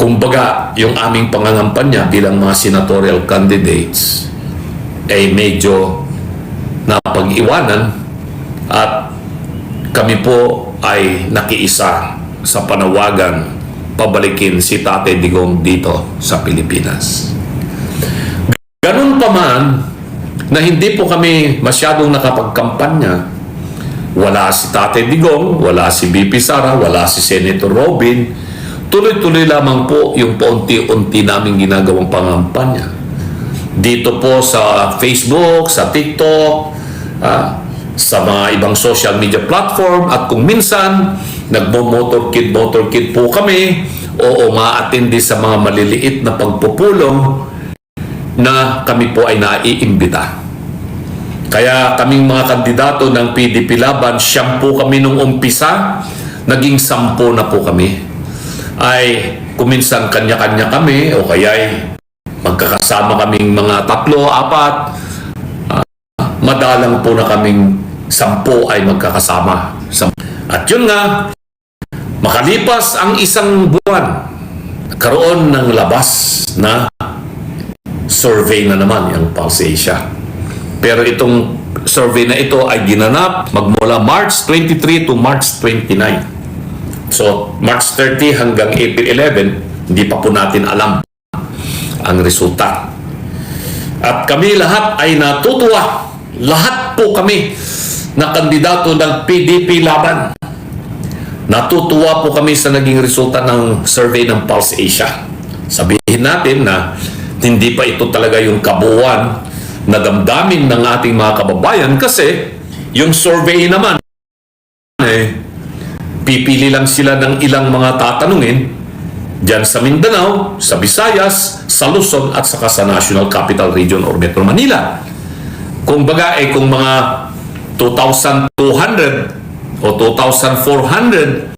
kumbaga, yung aming pangangampanya bilang mga senatorial candidates ay medyo napag-iwanan at kami po ay nakiisa sa panawagan pabalikin si Tate Digong dito sa Pilipinas. Ganun pa man na hindi po kami masyadong nakapagkampanya, wala si Tate Digong, wala si BP Sara, wala si Senator Robin, tuloy-tuloy lamang po yung paunti-unti naming ginagawang pangampanya. Dito po sa Facebook, sa TikTok, ah, sa mga ibang social media platform at kung minsan nagmo-motorkid motorkid po kami o uma-attend sa mga maliliit na pagpupulong na kami po ay naiimbita. Kaya kaming mga kandidato ng PDP Laban, siyam po kami nung umpisa, naging sampo na po kami. Ay kuminsan kanya-kanya kami o kaya ay magkakasama kaming mga tatlo, apat, ah, madalang po na kaming sampo ay magkakasama. Sam- At yun nga, makalipas ang isang buwan, karoon ng labas na survey na naman yung Pulse Asia. Pero itong survey na ito ay ginanap magmula March 23 to March 29. So, March 30 hanggang April 11, hindi pa po natin alam ang resulta. At kami lahat ay natutuwa. Lahat po kami na kandidato ng PDP laban. Natutuwa po kami sa naging resulta ng survey ng Pulse Asia. Sabihin natin na hindi pa ito talaga yung kabuuan na damdamin ng ating mga kababayan kasi yung survey naman eh, pipili lang sila ng ilang mga tatanungin dyan sa Mindanao, sa Visayas, sa Luzon at saka sa National Capital Region or Metro Manila. Kung baga eh kung mga 2,200 o 2,400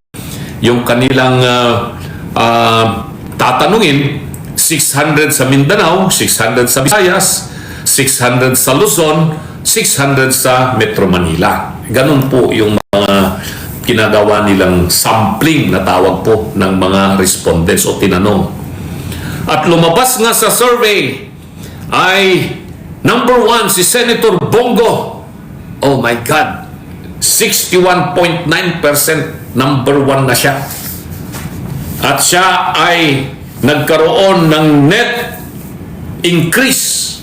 yung kanilang ah, ah, tatanungin, 600 sa Mindanao, 600 sa Visayas, 600 sa Luzon, 600 sa Metro Manila. Ganun po yung mga ginagawa nilang sampling na tawag po ng mga respondents o tinanong. At lumabas nga sa survey ay number one si Senator Bongo. Oh my God! 61.9% number one na siya. At siya ay nagkaroon ng net increase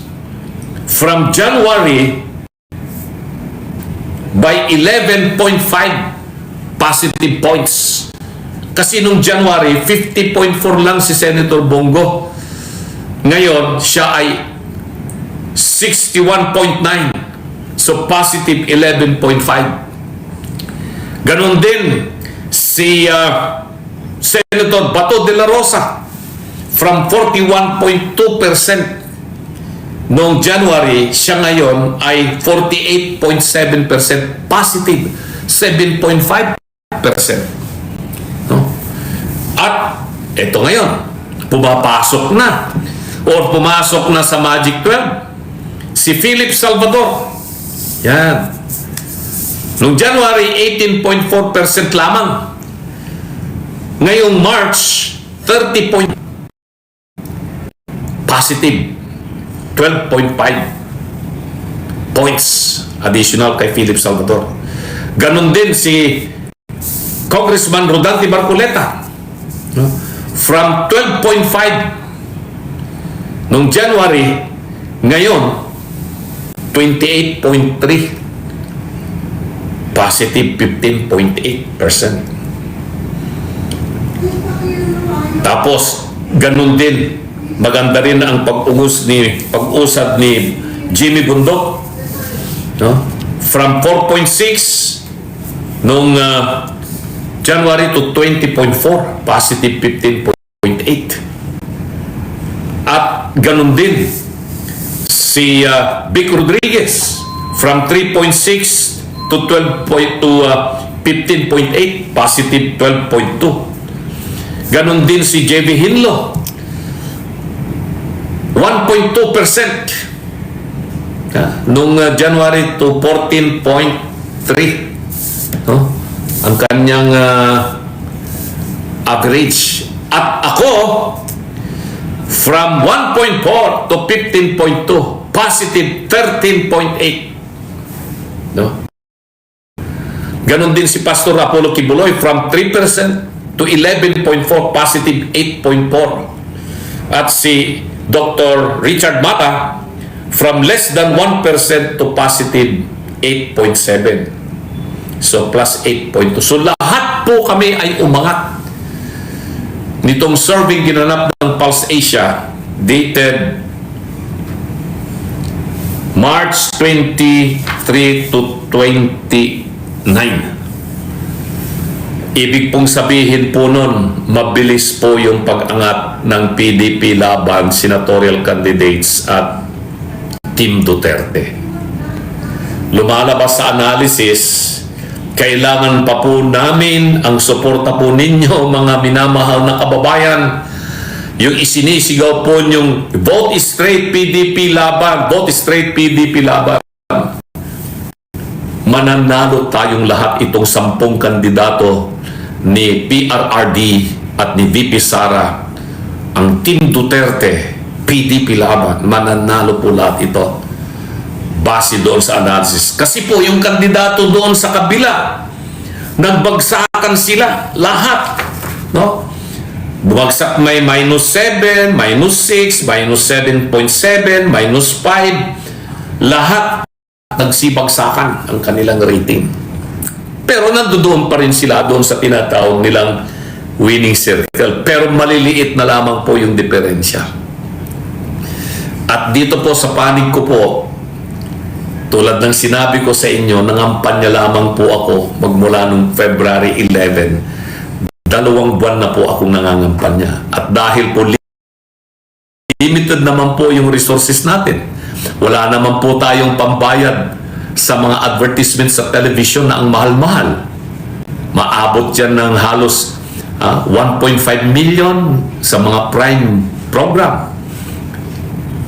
from January by 11.5 positive points. Kasi nung January, 50.4 lang si Senator Bongo. Ngayon, siya ay 61.9. So, positive 11.5. Ganon din si uh, Senator Bato de la Rosa from 41.2% noong January, siya ngayon ay 48.7% positive, 7.5%. No? At ito ngayon, pumapasok na or pumasok na sa Magic 12 si Philip Salvador. Yan. Noong January, 18.4% lamang. Ngayong March, 30 point positive. 12.5 points additional kay Philip Salvador. Ganon din si Congressman Rodante Barcoleta. No? From 12.5 noong January, ngayon, 28.3 positive 15.8%. Tapos, ganun din, maganda rin ang pag-ungos ni, pag-usad ni Jimmy Bundok. No? From 4.6 noong ah, January to 20.4, positive 15.8. At ganun din si uh, Vic Rodriguez from 3.6 to 12 point, to uh, 15.8 positive 12.2 ganon din si JV Hinlo 1.2% yeah, nung uh, January to 14.3 no? Ang kanyang uh, average At ako, from 1.4 to 15.2, positive 13.8. No? Ganon din si Pastor Apollo Kibuloy from 3% to 11.4, positive 8.4. At si Dr. Richard Mata from less than 1% to positive 8.7. So plus 8.2. So lahat po kami ay umangat. Nitong survey ginanap ng Pulse Asia dated March 23 to 29. Ibig pong sabihin po nun, mabilis po yung pag-angat ng PDP laban senatorial candidates at Team Duterte. Lumalabas sa analysis, kailangan pa po namin ang suporta po ninyo mga minamahal na kababayan. Yung isinisigaw po yung vote straight PDP laban, vote straight PDP laban. Mananalo tayong lahat itong sampung kandidato ni PRRD at ni VP Sara. Ang Team Duterte PDP laban. Mananalo po lahat ito base doon sa analysis kasi po yung kandidato doon sa kabila nagbagsakan sila lahat no bumagsak may minus 7 minus 6 minus 7.7 minus 5 lahat nagsibagsakan ang kanilang rating. Pero nandoon pa rin sila doon sa tinatawag nilang winning circle. Pero maliliit na lamang po yung diferensya. At dito po sa panig ko po, tulad ng sinabi ko sa inyo, nangampanya lamang po ako magmula nung February 11. Dalawang buwan na po akong nangangampanya. At dahil po limited naman po yung resources natin. Wala naman po tayong pambayad sa mga advertisement sa television na ang mahal-mahal. Maabot yan ng halos ah, 1.5 million sa mga prime program.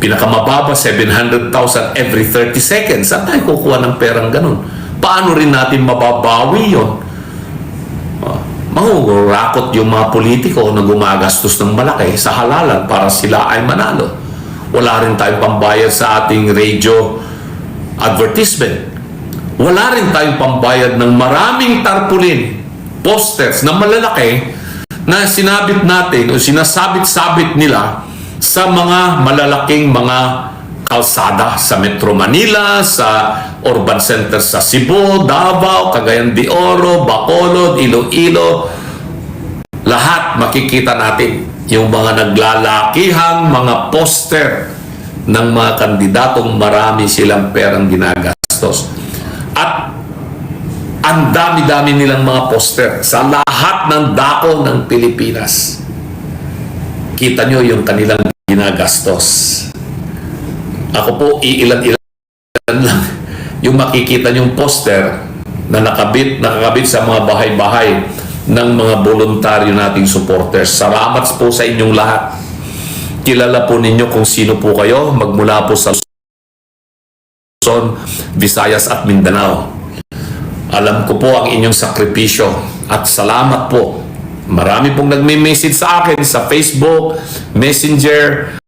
Pinakamababa, 700,000 every 30 seconds. Saan tayo kukuha ng perang ganun? Paano rin natin mababawi yon? Mahurakot yung mga politiko na gumagastos ng malaki sa halalan para sila ay manalo. Wala rin tayong pambayad sa ating radio advertisement. Wala rin tayong pambayad ng maraming tarpaulin, posters na malalaki na sinabit natin o sinasabit-sabit nila sa mga malalaking mga kalsada sa Metro Manila, sa urban center sa Cebu, Davao, Cagayan de Oro, Bacolod, Iloilo. Lahat makikita natin yung mga naglalakihang mga poster ng mga kandidatong marami silang perang ginagastos. At ang dami-dami nilang mga poster sa lahat ng dako ng Pilipinas. Kita nyo yung kanilang ginagastos. Ako po, iilan-ilan lang yung makikita yung poster na nakabit, nakakabit sa mga bahay-bahay ng mga voluntaryo nating supporters. Salamat po sa inyong lahat. Kilala po ninyo kung sino po kayo magmula po sa Luzon, Visayas at Mindanao. Alam ko po ang inyong sakripisyo at salamat po. Marami pong nagme-message sa akin sa Facebook, Messenger,